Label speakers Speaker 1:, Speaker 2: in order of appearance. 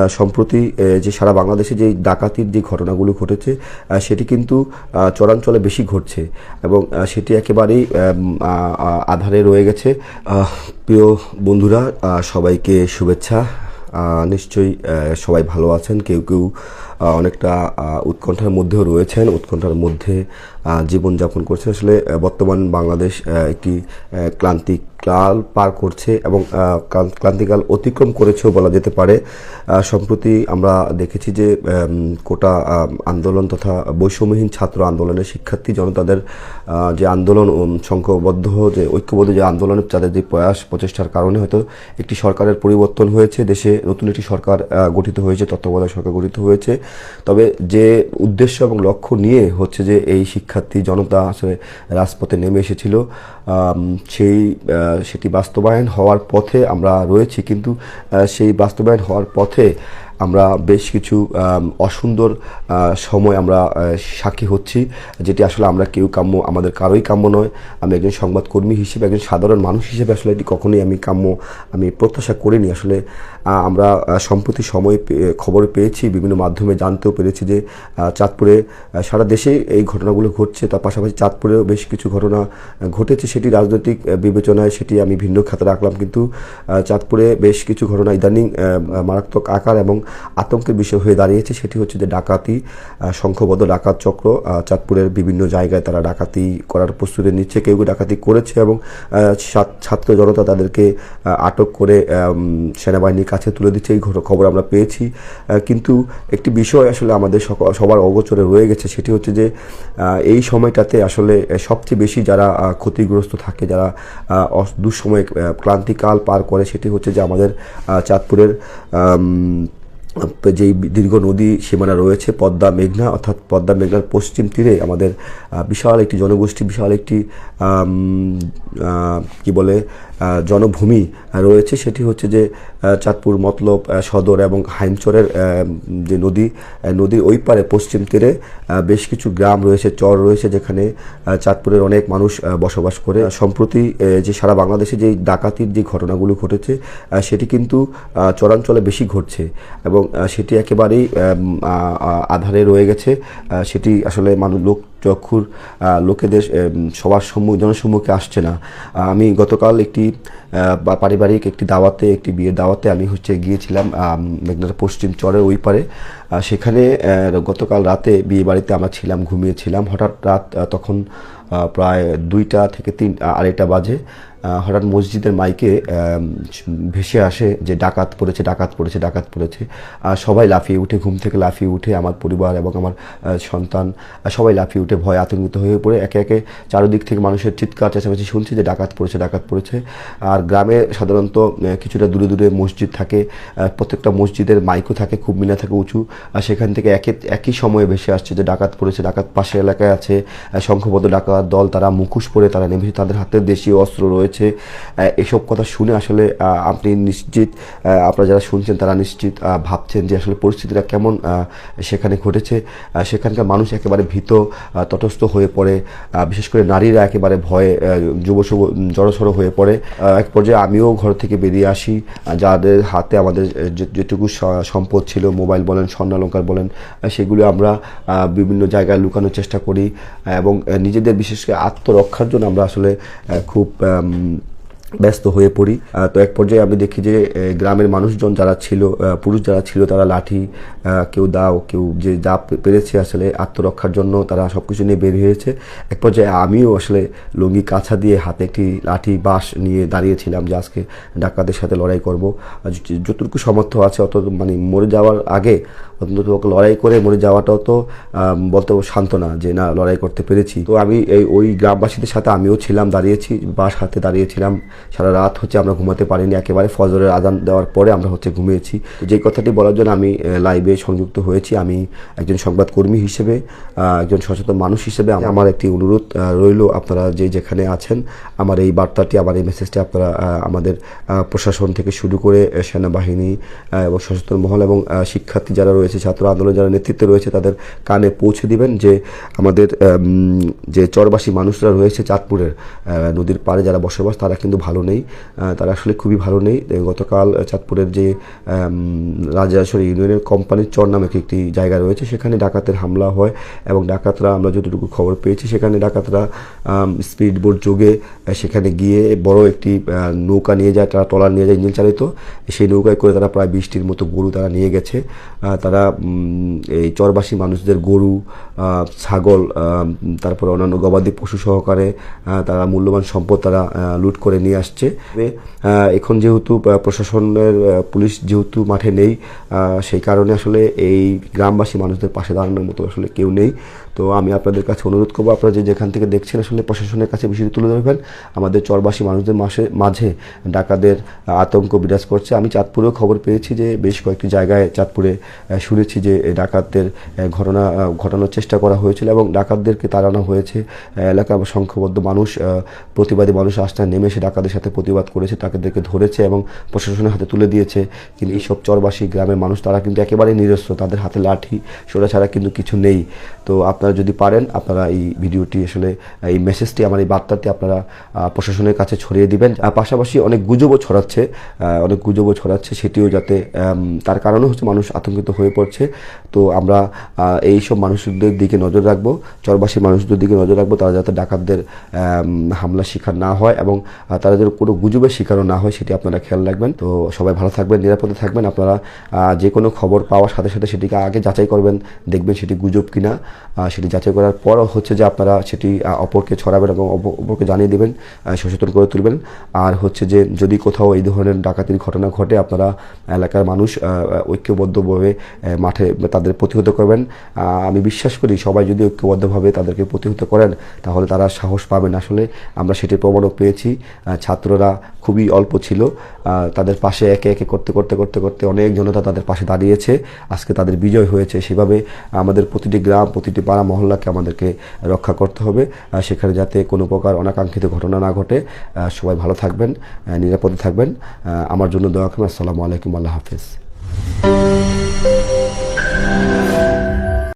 Speaker 1: সম্প্রতি যে সারা বাংলাদেশে যে ডাকাতির যে ঘটনাগুলো ঘটেছে সেটি কিন্তু চরাঞ্চলে বেশি ঘটছে এবং সেটি একেবারেই আধারে রয়ে গেছে। প্রিয় বন্ধুরা সবাইকে শুভেচ্ছা। নিশ্চয়ই সবাই ভালো আছেন। কেউ কেউ অনেকটা উৎকণ্ঠার মধ্যেও রয়েছেন। উৎকণ্ঠার মধ্যে জীবনযাপন করছে। আসলে বর্তমান বাংলাদেশ একটি আহ, ক্লান্তিক কাল পার করছে এবং ক্লান্তিকাল অতিক্রম করেছেও বলা যেতে পারে। সম্প্রতি আমরা দেখেছি যে কোটা আন্দোলন তথা বৈষম্যহীন ছাত্র আন্দোলনের শিক্ষার্থী জনতাদের যে আন্দোলন সংখ্যবদ্ধ যে ঐক্যবদ্ধ যে আন্দোলনের তাদের যে প্রয়াস প্রচেষ্টার কারণে হয়তো একটি সরকারের পরিবর্তন হয়েছে। দেশে নতুন একটি সরকার গঠিত হয়েছে তত্ত্বাবধায়ক সরকার গঠিত হয়েছে। তবে যে উদ্দেশ্য এবং লক্ষ্য নিয়ে হচ্ছে যে এই শিক্ষার্থী জনতা আসলে রাজপথে নেমে এসেছিল। সেই সেটি বাস্তবায়ন হওয়ার পথে আমরা রয়েছি, কিন্তু সেই বাস্তবায়ন হওয়ার পথে আমরা বেশ কিছু অসুন্দর সময় আমরা সাক্ষী হচ্ছি, যেটি আসলে আমরা কেউ কাম্য, আমাদের কারোই কাম্য নয়। আমি একজন সংবাদকর্মী হিসেবে, একজন সাধারণ মানুষ হিসেবে আসলে এটি কখনোই আমি কাম্য, আমি প্রত্যাশা করিনি। আসলে আমরা সম্প্রতি সময় খবর পেয়েছি, বিভিন্ন মাধ্যমে জানতেও পেরেছি যে চাঁদপুরে সারা দেশে এই ঘটনাগুলো ঘটছে। তার পাশাপাশি চাঁদপুরেও বেশ কিছু ঘটনা ঘটেছে। সেটি রাজনৈতিক বিবেচনায় সেটি আমি ভিন্ন খাতে রাখলাম। কিন্তু চাঁদপুরে বেশ কিছু ঘটনা ইদানিং মারাত্মক আকার এবং আতঙ্কের বিষয় হয়ে দাঁড়িয়েছে, সেটি হচ্ছে যে ডাকাতি সংখ্যবদ্ধ ডাকাত চক্র চাঁদপুরের বিভিন্ন জায়গায় তারা ডাকাতি করার প্রস্তুতি নিচ্ছে। কেউ কেউ ডাকাতি করেছে এবং ছাত্র- জনতা তাদেরকে আটক করে সেনাবাহিনীর কাছে তুলে দিচ্ছে। এই খবর আমরা পেয়েছি। কিন্তু একটি বিষয় আসলে আমাদের সবার অগোচরে রয়ে গেছে, সেটি হচ্ছে যে এই সময়টাতে আসলে সবচেয়ে বেশি যারা ক্ষতিগ্রস্ত থাকে, যারা দুঃসময় ক্লান্তিকাল পার করে, সেটি হচ্ছে যে আমাদের চাঁদপুরের যেই দীর্ঘ নদী সীমানা রয়েছে, পদ্মা মেঘনা, অর্থাৎ পদ্মা মেঘনার পশ্চিম তীরে আমাদের বিশাল একটি জনগোষ্ঠী, বিশাল একটি কি বলে জনভূমি রয়েছে। সেটি হচ্ছে যে চাঁদপুর, মতলব সদর এবং হাইমচরের যে নদী নদীর ওই পারে পশ্চিম তীরে বেশ কিছু গ্রাম রয়েছে, চর রয়েছে, যেখানে চাঁদপুরের অনেক মানুষ বসবাস করে। সম্প্রতি যে সারা বাংলাদেশে যে ডাকাতির যে ঘটনাগুলো ঘটেছে সেটি কিন্তু চরাঞ্চলে বেশি ঘটছে এবং সেটি একেবারেই আধারে রয়ে গেছে। সেটি আসলে মানুষ লোক চক্ষুর লোকেদের সবার সম্মুখ জনসম্মুখে আসছে না। আমি গতকাল একটি পারিবারিক একটি দাওয়াতে, একটি বিয়ের দাওয়াতে আমি হচ্ছে গিয়েছিলাম মেঘনার পশ্চিম চরের ওই পারে। সেখানে গতকাল রাতে বিয়ে বাড়িতে আমরা ছিলাম, ঘুমিয়েছিলাম। হঠাৎ রাত তখন প্রায় দুইটা থেকে তিন আড়াইটা বাজে। হঠাৎ মসজিদের মাইকে ভেসে আসে যে ডাকাত পড়েছে ডাকাত পড়েছে ডাকাত পড়েছে। সবাই লাফিয়ে উঠে, ঘুম থেকে লাফিয়ে উঠে আমার পরিবার এবং আমার সন্তান সবাই লাফিয়ে উঠে ভয় আতঙ্কিত হয়ে পড়ে। একে একে চারিদিক থেকে মানুষের চিৎকার, চেঁচামেচি শুনছি যে ডাকাত পড়েছে ডাকাত পড়েছে। আর গ্রামে সাধারণত কিছুটা দূরে দূরে মসজিদ থাকে। প্রত্যেকটা মসজিদের মাইকও থাকে, খুব মিনা থাকে, উঁচু। আর সেখান থেকে একে, একই সময়ে ভেসে আসছে যে ডাকাত পড়েছে, ডাকাত পাশের এলাকায় আছে। সংখ্যবদ্ধ ডাকাত দল, তারা মুখোশ পরে তারা নেমেছে। তাদের হাতে দেশীয় অস্ত্র রয়েছে। আহ, এসব কথা শুনে আসলে আপনি নিশ্চিত আপনারা যারা শুনছেন তারা নিশ্চিত ভাবছেন যে আসলে পরিস্থিতিটা কেমন সেখানে ঘটেছে। সেখানকার মানুষ একেবারে ভীত তটস্থ হয়ে পড়ে বিশেষ করে নারীরা একেবারে ভয়ে যুব জড়সড় হয়ে পড়ে। এক পর্যায়ে আমিও ঘর থেকে বেরিয়ে আসি যাদের হাতে আমাদের যেটুকু সম্পদ ছিল মোবাইল বলেন স্বর্ণালঙ্কার বলেন সেগুলো আমরা বিভিন্ন জায়গায় লুকানোর চেষ্টা করি। এবং নিজেদের বিশেষ করে আত্মরক্ষার জন্য আমরা আসলে খুব ব্যস্ত হয়ে পড়ি। তো এক পর্যায়ে আমি দেখি যে গ্রামের মানুষজন যারা ছিল পুরুষ যারা ছিল, তারা লাঠি কেউ দাও, কেউ যে যা পেরেছে আসলে আত্মরক্ষার জন্য তারা সব কিছু নিয়ে বের হয়েছে। এক পর্যায়ে আমিও আসলে লুঙ্গি কাছা দিয়ে হাতে একটি লাঠি, বাঁশ নিয়ে দাঁড়িয়েছিলাম যে আজকে ডাকাতের সাথে লড়াই করব। যতটুকু সমর্থ আছে, অত মানে মরে যাওয়ার আগে অন্তত ওকে লড়াই করে মরে যাওয়াটাও তো বলতে সান্ত্বনা যে না, লড়াই করতে পেরেছি। তো আমি এই ওই গ্রামবাসীদের সাথে আমিও ছিলাম, দাঁড়িয়েছি, বাস হাতে দাঁড়িয়েছিলাম। সারা রাত হচ্ছে আমরা ঘুমাতে পারিনি, একেবারে ফজরের আদান দেওয়ার পরে আমরা হচ্ছে ঘুমিয়েছি। যে কথাটি বলার জন্য আমি লাইভে সংযুক্ত হয়েছি। আমি একজন সংবাদকর্মী হিসেবে একজন সচেতন মানুষ হিসেবে আমার একটি অনুরোধ রইল আপনারা যে যেখানে আছেন। আমার এই বার্তাটি, আমার এই মেসেজটি আপনারা আমাদের প্রশাসন থেকে শুরু করে, সেনাবাহিনী এবং সচেতন মহল এবং শিক্ষার্থী যারা রয়েছে ছাত্র আন্দোলন যারা নেতৃত্বে রয়েছে তাদের কানে পৌঁছে দিবেন যে আমাদের যে চরবাসী মানুষরা রয়েছে চাঁদপুরের নদীর পাড়ে যারা বসবাস তারা কিন্তু ভালো নেই। তারা আসলে খুবই ভালো নেই। গতকাল চাঁদপুরের যে রাজাশ্বরী ইউনিয়নের কোম্পানির চর নামে একটি জায়গা রয়েছে সেখানে ডাকাতের হামলা হয় এবং ডাকাতরা আমরা যতটুকু খবর পেয়েছি সেখানে ডাকাতরা স্পিড বোট যোগে সেখানে গিয়ে বড় একটি নৌকা নিয়ে যায় তারা ট্রলার নিয়ে যায় ইঞ্জিন চালিত। সেই নৌকায় করে তারা প্রায় বিশটির মতো গরু তারা নিয়ে গেছে। আহ, তারা এই চরবাসী মানুষদের গরু ছাগল তারপর অন্যান্য গবাদি পশু সহকারে তারা মূল্যবান সম্পদ তারা লুট করে নিয়ে আসছে। এখন যেহেতু প্রশাসনের পুলিশ যেহেতু মাঠে নেই সেই কারণে আসলে এই গ্রামবাসী মানুষদের পাশে দাঁড়ানোর মতো আসলে কেউ নেই। তো আমি আপনাদের কাছে অনুরোধ করব আপনারা যে যেখান থেকে দেখছেন আসলে প্রশাসনের কাছে বিষয়টি তুলে ধরবেন। আমাদের চরবাসী মানুষদের মাসে মাঝে ডাকাদের আতঙ্ক বিরাজ করছে। আমি চাঁদপুরেও খবর পেয়েছি যে বেশ কয়েকটি জায়গায় চাঁদপুরে শুনেছি যে ডাকাতদের ঘটনা ঘটানোর চেষ্টা করা হয়েছিল এবং ডাকাতদেরকে তাড়ানো হয়েছে। আহ, এলাকার সংখ্যাবদ্ধ মানুষ প্রতিবাদী মানুষ আস্থায় নেমে এসে ডাকাতের সাথে প্রতিবাদ করেছে তাদেরকে ধরেছে এবং প্রশাসনের হাতে তুলে দিয়েছে। কিন্তু এইসব চরবাসী গ্রামের মানুষ তারা কিন্তু একেবারেই নিরস্ত্র তাদের হাতে লাঠি সোজা ছাড়া কিন্তু কিছু নেই। তো আপনারা যদি পারেন, আপনারা এই ভিডিওটি আসলে, এই মেসেজটি আমার এই বার্তাটি আপনারা প্রশাসনের কাছে ছড়িয়ে দিবেন। পাশাপাশি অনেক গুজবও ছড়াচ্ছে অনেক গুজবও ছড়াচ্ছে, সেটিও যাতে তার কারণে হচ্ছে মানুষ আতঙ্কিত হয়ে পড়ছে। তো আমরা এই সব মানুষদের দিকে নজর রাখব চরবাসী মানুষদের দিকে নজর রাখব, তারা যাতে ডাকাতদের হামলার শিকার না হয় এবং তারা যেন কোনো গুজবের শিকারও না হয়, সেটি আপনারা খেয়াল রাখবেন। তো সবাই ভালো থাকবেন, নিরাপদে থাকবেন। আপনারা যে কোনো খবর পাওয়ার সাথে সাথে সেটিকে আগে যাচাই করবেন, দেখবেন সেটি গুজব কিনা। সেটি যাচাই করার পর হচ্ছে যে আপনারা সেটি অপরকে ছড়াবেন এবং অপ- অপরকে জানিয়ে দেবেন সচেতন করে তুলবেন। আর হচ্ছে যে যদি কোথাও এই ধরনের ডাকাতির ঘটনা ঘটে, আপনারা এলাকার মানুষ ঐক্যবদ্ধভাবে মাঠে তাদের প্রতিহত করবেন। আমি বিশ্বাস করি সবাই যদি ঐক্যবদ্ধভাবে তাদেরকে প্রতিহত করেন, তাহলে তারা সাহস পাবেন। আসলে আমরা সেটির প্রমাণও পেয়েছি ছাত্ররা খুবই অল্প ছিল। তাদের পাশে একে একে করতে করতে করতে করতে অনেক জনতা তাদের পাশে দাঁড়িয়েছে। আজকে তাদের বিজয় হয়েছে। সেভাবে আমাদের প্রতিটি গ্রাম, প্রতিটি পাড়া মহল্লাকে আমাদেরকে রক্ষা করতে হবে। সেখানে যাতে কোনো প্রকার অনাকাঙ্ক্ষিত ঘটনা না ঘটে। সবাই ভালো থাকবেন নিরাপদে থাকবেন। আমার জন্য দোয়া করবেন। আসসালামু আলাইকুম, আল্লাহ হাফেজ।